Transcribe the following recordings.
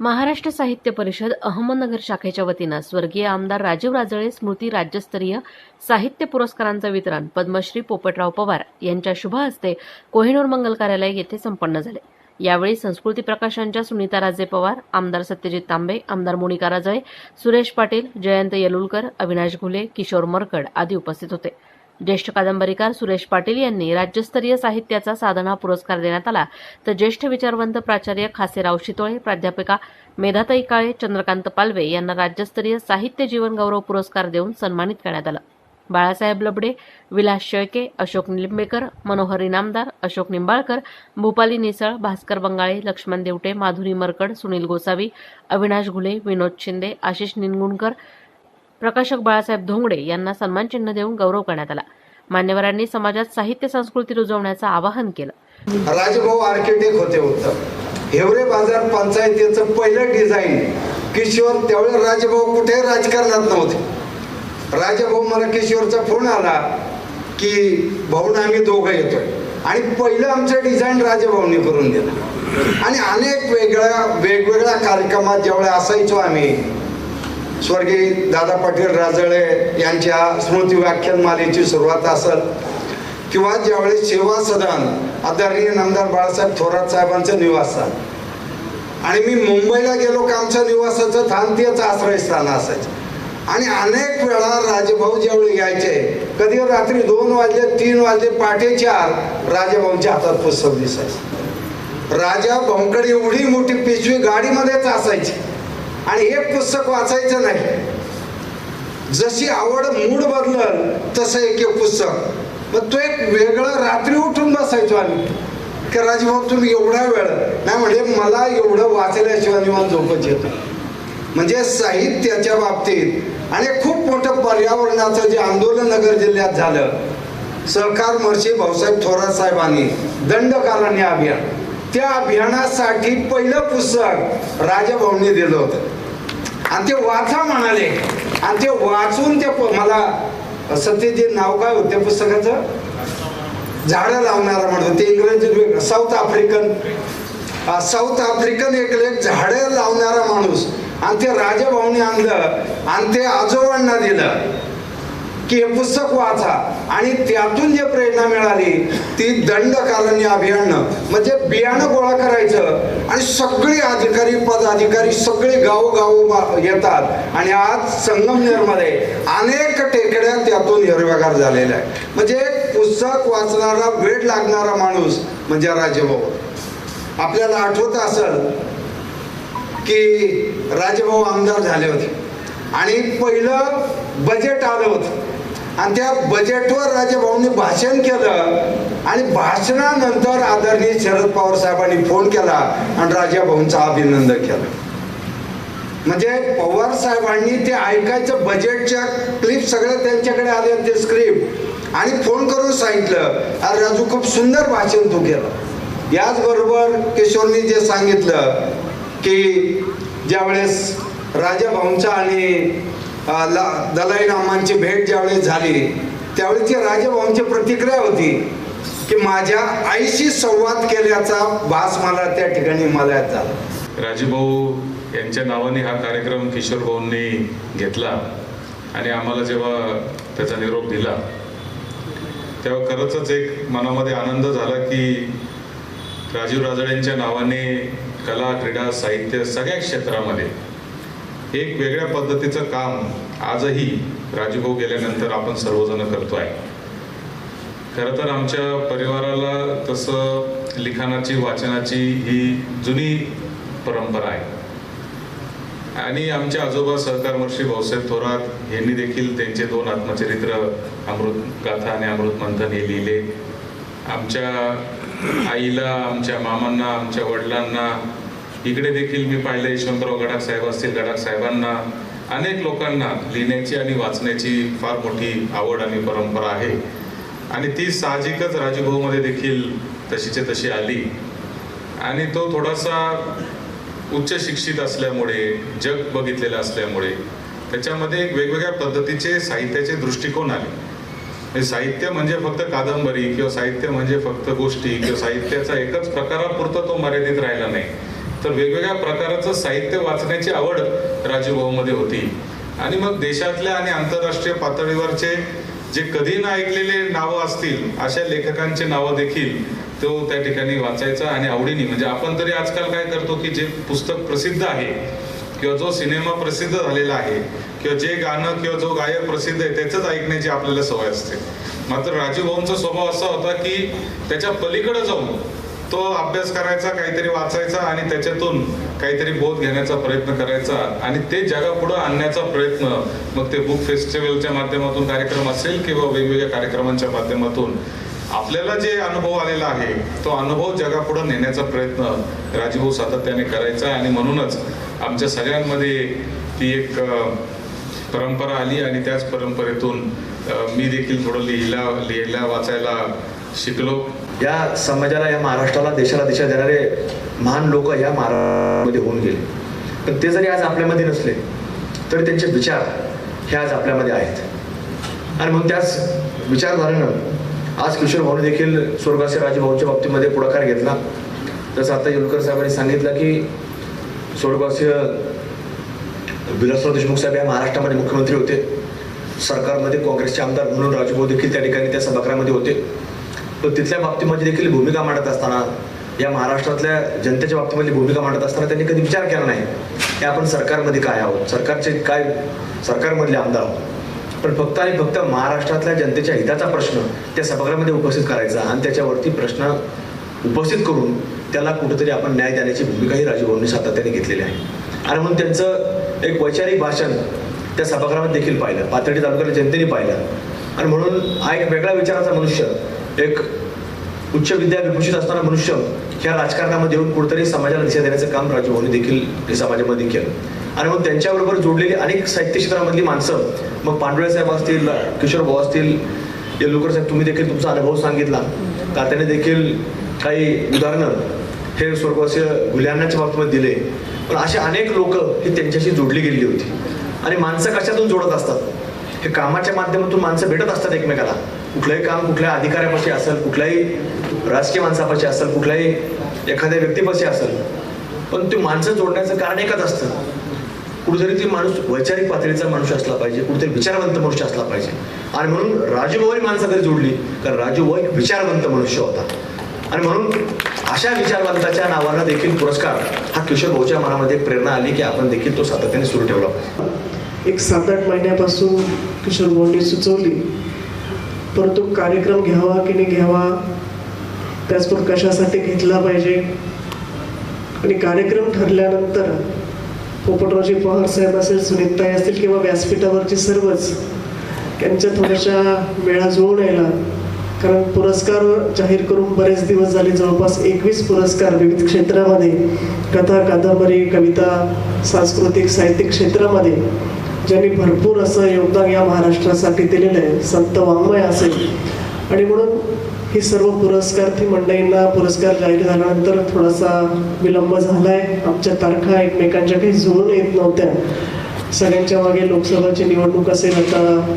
महाराष्ट्र साहित्य परिषद अहमदनगर शाखेच्या वतीनं स्वर्गीय आमदार राजीव राजळे स्मृती राज्यस्तरीय साहित्य पुरस्कारांचं वितरण पद्मश्री पोपटराव पवार यांच्या शुभ हस्ते कोहिनूर मंगल कार्यालय येथे संपन्न झाले. यावेळी संस्कृती प्रकाशनच्या सुनीता राजे पवार आमदार सत्यजित तांबे आमदार मोनिका राजळे सुरेश पाटील जयंत येलुलकर अविनाश घुले किशोर मरकड आदी उपस्थित होते. ज्येष्ठ कादंबरीकार सुरेश पाटील यांनी राज्यस्तरीय साहित्याचा साधना पुरस्कार देण्यात आला. तर ज्येष्ठ विचारवंत प्राचार्य खासेराव शितोळे प्राध्यापिका मेधाताई काळे चंद्रकांत पालवे यांना राज्यस्तरीय साहित्य जीवन गौरव पुरस्कार देऊन सन्मानित करण्यात आलं. बाळासाहेब लबडे विलास शेळके अशोक निंबेकर मनोहर इनामदार अशोक निंबाळकर भूपाली निसळ भास्कर बंगाळे लक्ष्मण देवटे माधुरी मरकड सुनील गोसावी अविनाश घुले विनोद शिंदे आशिष निनगुणकर प्रकाशक बाळासाहेब धोंगडे यांना सन्मानचिन्ह देऊन गौरव करण्यात आला. मान्यवरांनी समाजात साहित्य संस्कृती रुजवण्याचं आवाहन केलं. राजभाऊ आर्किटेक्ट होते उत्तम हिवरे बाजार पंचायतीचं पहिलं डिझाईन किशोर त्यावेळेस राजभाऊ कुठे राजकारणात नव्हते. राजभाऊ मला किशोरचा फोन आला की भाऊ आम्ही दोघं येतोय. आणि पहिलं आमचं डिझाईन राजभाऊनी करून दिलं. आणि अनेक वेगळ्या वेगवेगळ्या कार्यक्रमात ज्यावेळेला असायचो आम्ही स्वर्गीय दादा पाटील राजळे यांच्या स्मृती व्याख्यानमालेची सुरुवात असेल. किंवा ज्यावेळेस सेवा सदन आदरणीय नामदार बाळासाहेब थोरात साहेबांचं निवासस्थान. आणि मी मुंबईला गेलो का आमचं निवासाचं थान तेच आश्रयस्थान असायचं. आणि अनेक वेळा राजभाऊ ज्यावेळी यायचे कधी रात्री दोन वाजले तीन वाजले पहाटे चार राजभाऊंच्या हातात पुस्तक दिसायचं. राजा भाऊंकडे एवढी मोठी पिशवी गाडीमध्येच असायची. आणि एक पुस्तक वाचायचं नाही. जशी आवड मूड बदलल तसं एक एक पुस्तक. मग तो एक वेगळं रात्री उठून बसायचो आम्ही. की राजीभाऊ तुम्ही एवढा वेळ नाही म्हणजे मला एवढं वाचल्याशिवाय निवांत झोपच येतं म्हणजे साहित्याच्या बाबतीत आणि खूप मोठं पर्यावरणाचं जे आंदोलन नगर जिल्ह्यात झालं सहकार महर्षी भाऊसाहेब थोरात साहेबांनी दंडकारण्य अभियान. त्या अभियानासाठी पहिलं पुस्तक राजाभाऊंनी दिलं होतं. आणि ते वाचा म्हणाले. आणि ते वाचून ते प- मला सत्यजित नाव काय होतं त्या पुस्तकाचं? झाडं लावणारा म्हणतो ते इंग्रजीत वेगळं साऊथ आफ्रिकन. साऊथ आफ्रिकन एक लेख झाडं लावणारा माणूस. आणि ते राजाभाऊने आणलं आणि ते आजोबांना दिलं. की हे पुस्तक वाचा आणि त्यातून जे प्रेरणा मिळाली ती दंडकारण्य अभियान. म्हणजे बियाणं गोळा करायचं. आणि सगळे अधिकारी पदाधिकारी सगळे गावोगाव येतात. आणि आज संगमनेरमध्ये अनेक टेकड्या त्यातून हिरव्यागार झालेल्या आहे म्हणजे पुस्तक वाचणारा वेळ लागणारा माणूस म्हणजे राजेभाऊ. आपल्याला आठवत असेल की राजेभाऊ आमदार झाले होते. आणि पहिलं बजेट आलं होतं. आणि त्या बजेटवर राजेभाऊंनी भाषण केलं आणि भाषणानंतर आदरणीय शरद पवार साहेबांनी फोन केला आणि राजाभाऊंचा अभिनंदन केलं. म्हणजे पवार साहेबांनी ते ऐकायचं बजेटच्या क्लिप सगळ्या त्यांच्याकडे आले ते स्क्रिप्ट आणि फोन करून सांगितलं अरे राजू खूप सुंदर भाषण तू केलं. याचबरोबर किशोरनी जे सांगितलं की ज्यावेळेस राजाभाऊंचा आणि दलाई रामांची भेट ज्यावेळेस झाली त्यावेळी ती राजाभाऊंची प्रतिक्रिया होती की माझ्या आईशी संवाद केल्याचा भास मला त्या ठिकाणी मला झाला. राजूभाऊ यांच्या नावाने हा कार्यक्रम किशोर भाऊंनी घेतला आणि आम्हाला जेव्हा त्याचा निरोप दिला तेव्हा खरंच एक मनामध्ये आनंद झाला की राजीव राजळेंच्या नावाने कला क्रीडा साहित्य सगळ्या क्षेत्रामध्ये एक वेगळ्या पद्धतीचं काम आजही राजीभाऊ गेल्यानंतर आपण सर्वजण करतो आहे. खरं तर आमच्या परिवाराला तसं लिखाणाची वाचनाची ही जुनी परंपरा आहे. आणि आमचे आजोबा सहकारमर्षी भाऊसाहेब थोरात यांनी देखील त्यांचे दोन आत्मचरित्र अमृत गाथा आणि अमृत मंथन हे लिहिले. आमच्या आईला आमच्या मामांना आमच्या वडिलांना इकडे देखील मी पाहिलं यशवंतराव गडाख साहेब असतील गडाख साहेबांना. अनेक लोकांना लिहिण्याची आणि वाचण्याची फार मोठी आवड आणि परंपरा आहे. आणि ती साहजिकच राजभाऊमध्ये देखील तशीच्या तशी आली. आणि तो थोडासा उच्च शिक्षित असल्यामुळे जग बघितलेलं असल्यामुळे त्याच्यामध्ये एक वेगवेगळ्या पद्धतीचे साहित्याचे दृष्टिकोन आले. म्हणजे साहित्य म्हणजे फक्त कादंबरी किंवा साहित्य म्हणजे फक्त गोष्टी किंवा साहित्याचा एकच प्रकारापुरता तो मर्यादित राहिला नाही. तर वेगवेगळ्या प्रकारचं साहित्य वाचण्याची आवड राजूभाऊमध्ये होती. आणि मग देशातल्या आणि आंतरराष्ट्रीय पातळीवरचे जे कधी ना ऐकलेले नावं असतील अशा लेखकांचे नावं देखील तो त्या ठिकाणी वाचायचा आणि आवडीने म्हणजे आपण तरी आजकाल काय करतो की जे पुस्तक प्रसिद्ध आहे किंवा जो सिनेमा प्रसिद्ध झालेला आहे किंवा जे गाणं किंवा जो गायक प्रसिद्ध आहे त्याचंच ऐकण्याची आपल्याला सवय असते. मात्र राजू भाऊंचा स्वभाव असा होता की त्याच्या पलीकडे जाऊन तो अभ्यास करायचा काहीतरी वाचायचा आणि त्याच्यातून काहीतरी बोध घेण्याचा प्रयत्न करायचा आणि ते जगापुढं आणण्याचा प्रयत्न. मग ते बुक फेस्टिवलच्या माध्यमातून कार्यक्रम असेल किंवा वेगवेगळ्या कार्यक्रमांच्या माध्यमातून. आपल्याला जे अनुभव आलेला आहे तो अनुभव जगापुढे नेण्याचा प्रयत्न राजभाऊ सातत्याने करायचा आणि म्हणूनच आमच्या सगळ्यांमध्ये ती एक परंपरा आली आणि त्याच परंपरेतून मी देखील थोडं लिहिला लिहायला वाचायला शिकलो. या समाजाला या महाराष्ट्राला देशाला दिशा देणारे महान लोक या महाराष्ट्रामध्ये होऊन गेले. पण ते जरी आज आपल्यामध्ये नसले तरी त्यांचे विचार हे आज आपल्यामध्ये आहेत. आणि मग त्याच विचारधारेनं आज किशोर भाऊने देखील स्वर्गाचे राजभाऊच्या बाबतीमध्ये पुढाकार घेतला. जसं आता येलकर साहेबांनी सांगितलं की स्वर्गवासीय विलासराव देशमुख साहेब या महाराष्ट्रामध्ये मुख्यमंत्री होते. सरकारमध्ये काँग्रेसचे आमदार म्हणून राजभाऊ देखील त्या ठिकाणी त्या सभागृहामध्ये होते. तो तिथल्या बाबतीमध्ये देखील भूमिका मांडत असताना या महाराष्ट्रातल्या जनतेच्या बाबतीमध्ये भूमिका मांडत असताना त्यांनी कधी विचार केला नाही की आपण सरकारमध्ये काय आहोत सरकारचे काय सरकारमधले आमदार आहोत. पण फक्त आणि फक्त महाराष्ट्रातल्या जनतेच्या हिताचा प्रश्न त्या सभागृहामध्ये उपस्थित करायचा आणि त्याच्यावरती प्रश्न उपस्थित करून त्याला कुठेतरी आपण न्याय देण्याची भूमिकाही राजूभाऊंनी सातत्याने घेतलेली आहे. आणि म्हणून त्यांचं एक वैचारिक भाषण त्या सभागृहामध्ये देखील पाहिलं पाथर्डी तालुक्यातल्या जनतेने पाहिलं. आणि म्हणून हा एक वेगळा विचाराचा मनुष्य एक उच्च विद्या विभूषित असणारा मनुष्य ह्या राजकारणामध्ये येऊन कुठतरी समाजाला दिशा देण्याचं काम राजभवनी देखील हे समाजामध्ये केलं. आणि मग त्यांच्याबरोबर जोडलेली अनेक साहित्य क्षेत्रामधली माणसं मग पांडुळे साहेब असतील किशोर भाऊ असतील येलुकर साहेब तुम्ही देखील तुमचा अनुभव सांगितला. तात्याने देखील काही उदाहरणं हे स्वर्गवासीय गुल्यांनाच्या बाबतीमध्ये दिले. पण असे अनेक लोक ही त्यांच्याशी जोडली गेलेली होती. आणि माणसं कशातून जोडत असतात? हे कामाच्या माध्यमातून माणसं भेटत असतात एकमेकाला. कुठलंही काम कुठल्या अधिकाऱ्यापाशी असेल कुठल्याही राजकीय माणसापाशी असेल कुठल्याही एखाद्या व्यक्तीपाशी असेल पण ते माणसं जोडण्याचं कारण एकच असतं. कुठेतरी ती माणूस वैचारिक पातळीचा माणूस असला पाहिजे कुठेतरी विचारवंत मनुष्य असला पाहिजे. आणि म्हणून राजूभाऊ माणसं तरी जोडली कारण राजूभाऊ एक विचारवंत मनुष्य होता. आणि म्हणून अशा विचारवंताच्या नावानं देखील पुरस्कार हा किशोर भाऊच्या मनामध्ये प्रेरणा आली की आपण देखील तो सातत्याने सुरू ठेवला पाहिजे. एक सात आठ महिन्यापासून किशोर भाऊंनी सुचवली परंतु कार्यक्रम घ्यावा की नाही घ्यावा त्याचबरोबर कशासाठी घेतला पाहिजे? आणि कार्यक्रम ठरल्यानंतर पोपटरावजी पवार साहेब असेल सुनीताई असतील किंवा व्यासपीठावरचे सर्वच त्यांच्या थोड्याशा वेळा जुळून यायला. कारण पुरस्कार जाहीर करून बरेच दिवस झाले जवळपास एकवीस पुरस्कार विविध क्षेत्रामध्ये कथा कादंबरी कविता सांस्कृतिक साहित्यिक क्षेत्रामध्ये ज्यांनी भरपूर असं योगदान या महाराष्ट्रासाठी दिलेलं आहे. संत वाङ्मय असेल. आणि म्हणून ही सर्व पुरस्कार्थी मंडळींना पुरस्कार जाहीर झाल्यानंतर थोडासा विलंब झालाय. आमच्या तारखा एकमेकांच्या काही जुळून येत नव्हत्या. सगळ्यांच्या मागे लोकसभाची निवडणूक असेल आता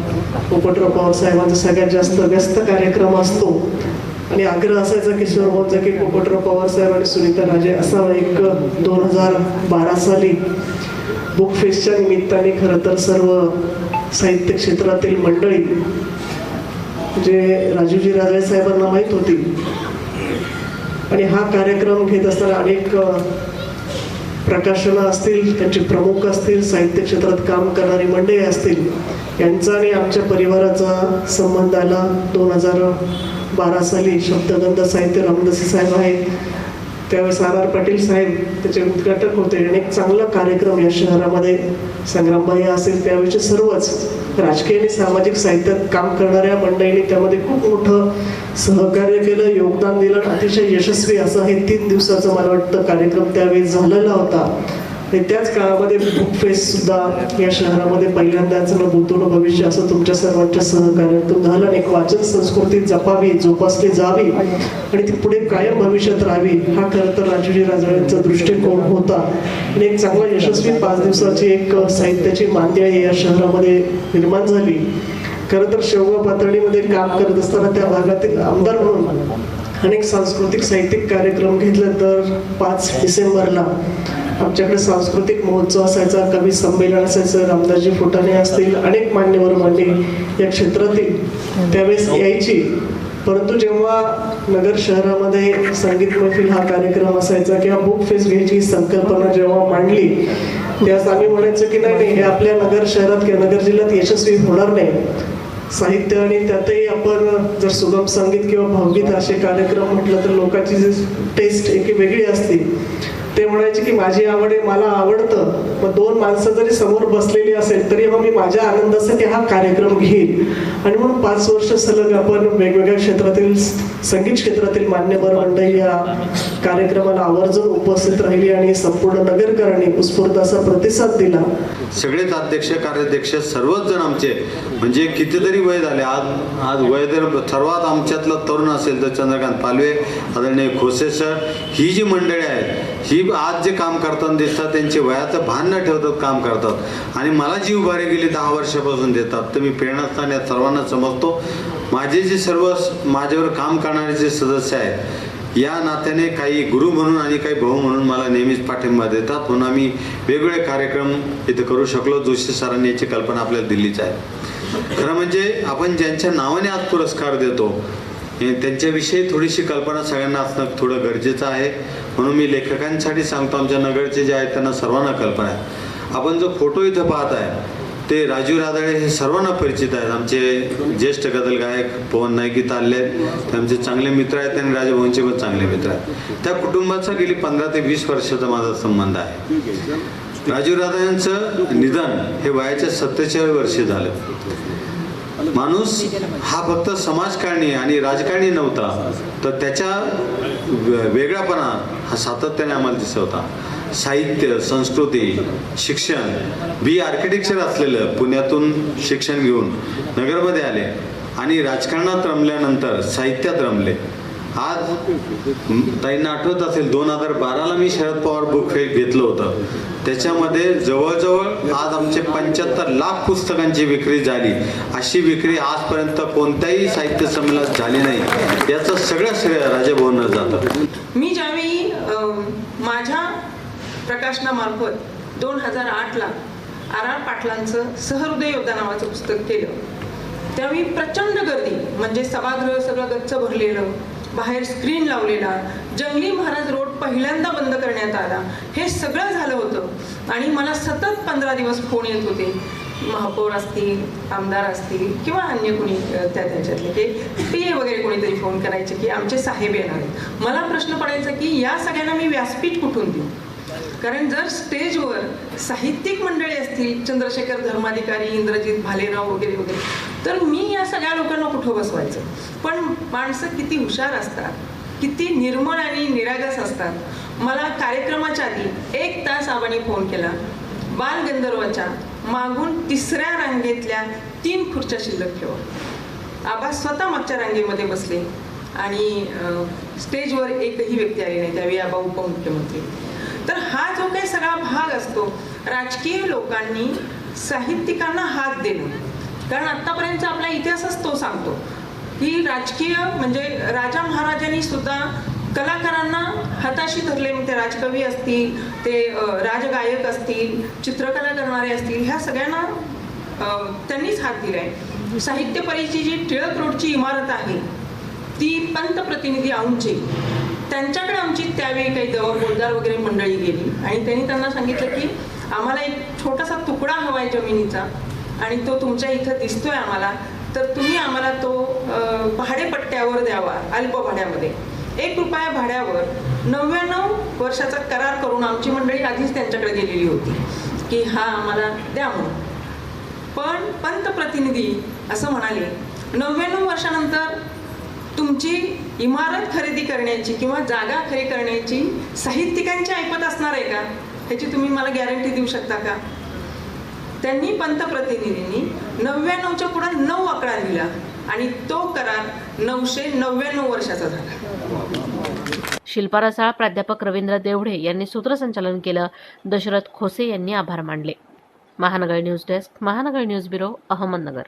पोपटराव पवार साहेबांचा सगळ्यात जास्त व्यस्त कार्यक्रम असतो. आणि आग्रह असायचा किशोर भाऊचा की पोपटराव पवार साहेब आणि सुनीता राजे असा एक दोन हजार बारा साली. बुक फेस्टच्या निमित्ताने खरं तर सर्व साहित्य क्षेत्रातील मंडळी जे राजूजी राजे साहेबांना माहीत होती आणि हा कार्यक्रम घेत असताना अनेक प्रकाशनं असतील त्यांचे प्रमुख असतील साहित्य क्षेत्रात काम करणारी मंडळी असतील यांचा आणि आमच्या परिवाराचा संबंध आला. दोन हजार बारा साली शब्दगंध साहित्य रामदासी साहेब आहेत. त्यावेळेस आर आर पाटील साहेब त्याचे उद्घाटक होते. आणि एक चांगला कार्यक्रम या शहरामध्ये संग्रामबाई असेल त्यावेळेचे सर्वच राजकीय आणि सामाजिक साहित्यात काम करणाऱ्या मंडळींनी त्यामध्ये खूप मोठं सहकार्य केलं योगदान दिलं अतिशय यशस्वी असं हे तीन दिवसाचं मला वाटतं कार्यक्रम त्यावेळी झालेला होता. आणि त्याच काळामध्ये बुक फेस्ट सुद्धा या शहरामध्ये पहिल्यांदाच बोलतो भविष्य असं तुमच्या सर्वांच्या सहकार्यातून झालं एक वाचन संस्कृती जपावी जोपासली जावी आणि ती पुढे कायम भविष्यात राहावी हा खरं तर राजूजी राजळ्यांचा दृष्टिकोन होता. आणि एक चांगला यशस्वी पाच दिवसाची एक साहित्याची मांदियाळी या शहरामध्ये निर्माण झाली. खरं तर शेवगा पातळीमध्ये काम करत असताना त्या भागातील आमदार म्हणून अनेक सांस्कृतिक साहित्यिक कार्यक्रम घेतला तर पाच डिसेंबरला आमच्याकडे सांस्कृतिक महोत्सव असायचा कवी संमेलन असायचं रामदासजी फुटाणे असतील अनेक मान्यवर मंडळी या क्षेत्रातील त्यावेळेस यायची. परंतु जेव्हा नगर शहरामध्ये संगीत मैफिल हा कार्यक्रम असायचा किंवा बुक फेस्ट घ्यायची ही संकल्पना जेव्हा मांडली त्यावेळेस आम्ही म्हणायचं की नाही नाही हे आपल्या नगर शहरात किंवा नगर जिल्ह्यात यशस्वी होणार नाही. साहित्य आणि त्यातही आपण जर सुगम संगीत किंवा भावगीत असे कार्यक्रम म्हटलं तर लोकांची जी टेस्ट एक वेगळी असते. ते म्हणायचे की माझी आवड आहे मला आवडतं. मग दोन माणसं जरी समोर बसलेली असेल तरी मग मी माझ्या आनंदासाठी हा कार्यक्रम घेईन. आणि म्हणून पाच वर्ष सलग आपण वेगवेगळ्या क्षेत्रातील संगीत क्षेत्रातील मान्यवर मंडळी या कार्यक्रमाला आवर्जून उपस्थित राहिली आणि संपूर्ण नगरकरांनी उत्स्फूर्त असा प्रतिसाद दिला. सगळेच अध्यक्ष कार्याध्यक्ष सर्वच जण आमचे. म्हणजे कितीतरी वय झाले. आज आज वय जर सर्वात आमच्यातला तरुण असेल तर चंद्रकांत पालवे आदरणीय खोसे सर ही जी मंडळी आहेत ही आज जे काम करताना दिसतात त्यांचे वयाचं भान न ठेवतात काम करतात. आणि मला जी उभारी गेली दहा वर्षापासून देतात तर मी प्रेरणास्थान या सर्वांना समजतो. माझे जे सर्व माझ्यावर काम करणारे जे सदस्य आहेत या नात्याने काही गुरु म्हणून आणि काही भाऊ म्हणून मला नेहमीच पाठिंबा देतात. म्हणून आम्ही वेगवेगळे कार्यक्रम इथे करू शकलो. जोशी सरांनी याची कल्पना आपल्याला दिल्लीच आहे. खरं म्हणजे आपण ज्यांच्या नावाने आज पुरस्कार देतो त्यांच्याविषयी थोडीशी कल्पना सगळ्यांना असणं थोडं गरजेचं आहे. म्हणून मी लेखकांसाठी सांगतो आमच्या नगरचे जे आहेत त्यांना सर्वांना कल्पना आहे. आपण जो फोटो इथं पाहत आहे ते राजीव राधाळे हे सर्वांना परिचित आहेत. आमचे ज्येष्ठ गदल गायक पवन नाईक इथं आले आहेत. ते आमचे चांगले मित्र आहेत आणि राजभवनचे पण चांगले मित्र आहेत. त्या कुटुंबाचा गेली पंधरा ते वीस वर्षाचा माझा संबंध आहे. राजीव राधा यांचं निधन हे वयाच्या सत्तेचाळीस वर्षी झालं. माणूस हा फक्त समाजकारणी आणि राजकारणी नव्हता तर त्याच्या वेगळापणा हा सातत्याने आम्हाला दिसत होता. साहित्य संस्कृती शिक्षण बी आर्किटेक्चर असलेलं पुण्यातून शिक्षण घेऊन नगरमध्ये आले आणि राजकारणात रमल्यानंतर साहित्यात रमले. आज ताईंना आठवत असेल दोन हजार बाराला मी शरद पवार बुक फेअर घेतलं होतं. त्याच्यामध्ये जवळजवळ आज आमचे पंच्याहत्तर लाख पुस्तकांची विक्री झाली. अशी विक्री आजपर्यंत कोणत्याही साहित्य संमेलनात झाली नाही. याचं सगळं श्रेय राजाभवनला जातं. मी ज्यावेळी प्रकाशनामार्फत दोन हजार आठला आर आर पाटलांचं सहृदय योद्धा नावाचं पुस्तक केलं. त्यावेळी प्रचंड गर्दी म्हणजे सभागृह सगळं गच्च भरलेलं बाहेर स्क्रीन लावलेला जंगली महाराज रोड पहिल्यांदा बंद करण्यात आला हे सगळं झालं होतं. आणि मला सतत पंधरा दिवस फोन येत होते. महापौर असतील आमदार असतील किंवा अन्य कोणी त्या त्याच्यातले ते पी ए वगैरे कोणीतरी फोन करायचे की आमचे साहेब येणार आहेत. मला प्रश्न पडायचा की या सगळ्यांना मी व्यासपीठ कुठून देऊ? कारण जर स्टेजवर साहित्यिक मंडळी असतील चंद्रशेखर धर्माधिकारी इंद्रजित भालेराव वगैरे वगैरे तर मी या सगळ्या लोकांना कुठं बसवायचं? पण माणसं किती हुशार असतात किती निर्मळ आणि निरागस असतात. मला कार्यक्रमाच्या आधी एक तास आबाने फोन केला. बालगंधर्वाच्या मागून तिसऱ्या रांगेतल्या तीन खुर्च्या शिल्लक ठेवा. आबा स्वतः मागच्या रांगेमध्ये बसले आणि स्टेजवर एकही व्यक्ती आली नाही. त्यावेळी आबा उपमुख्यमंत्री. तर हा जो काही सगळा भाग असतो राजकीय लोकांनी साहित्यिकांना हात देणं. कारण आत्तापर्यंत आपला इतिहासच तो सांगतो. की राजकीय म्हणजे राजा महाराजांनी सुद्धा कलाकारांना हाताशी धरले. मग ते राजकवी असतील ते राजगायक असतील चित्रकला करणारे असतील ह्या सगळ्यांना त्यांनीच हात दिलाय. साहित्य परीची जी टिळक रोडची इमारत आहे. ती पंतप्रतिनिधी औंचे त्यांच्याकडे आमची त्यावेळी काही दवा बोलदार वगैरे मंडळी गेली. आणि त्यांनी त्यांना सांगितलं की आम्हाला एक छोटासा तुकडा हवा आहे जमिनीचा आणि तो तुमच्या इथं दिसतोय आम्हाला तर तुम्ही आम्हाला तो भाडेपट्ट्यावर द्यावा अल्प भाड्यामध्ये. एक रुपया भाड्यावर नव्याण्णव वर्षाचा करार करून आमची मंडळी आधीच त्यांच्याकडे गेलेली होती की हा आम्हाला द्या म्हणून. पण पंतप्रतिनिधी असं म्हणाले नव्याण्णव वर्षानंतर तुमची इमारत खरेदी करण्याची किंवा जागा खरे करण्याची साहित्यिकांची ऐपत असणार आहे का? ह्याची तुम्ही मला गॅरंटी देऊ शकता का? त्यांनी पंतप्रतिनिधींनी नव्याण्णवच्या पुढे नऊ आकडा दिला आणि तो करार नऊशे नव्याण्णव वर्षाचा झाला. शिल्पा रसाळ प्राध्यापक रवींद्र देवढे यांनी सूत्रसंचालन केलं. दशरथ खोसे यांनी आभार मानले. Mahanagar news desk Mahanagar news bureau Ahmednagar.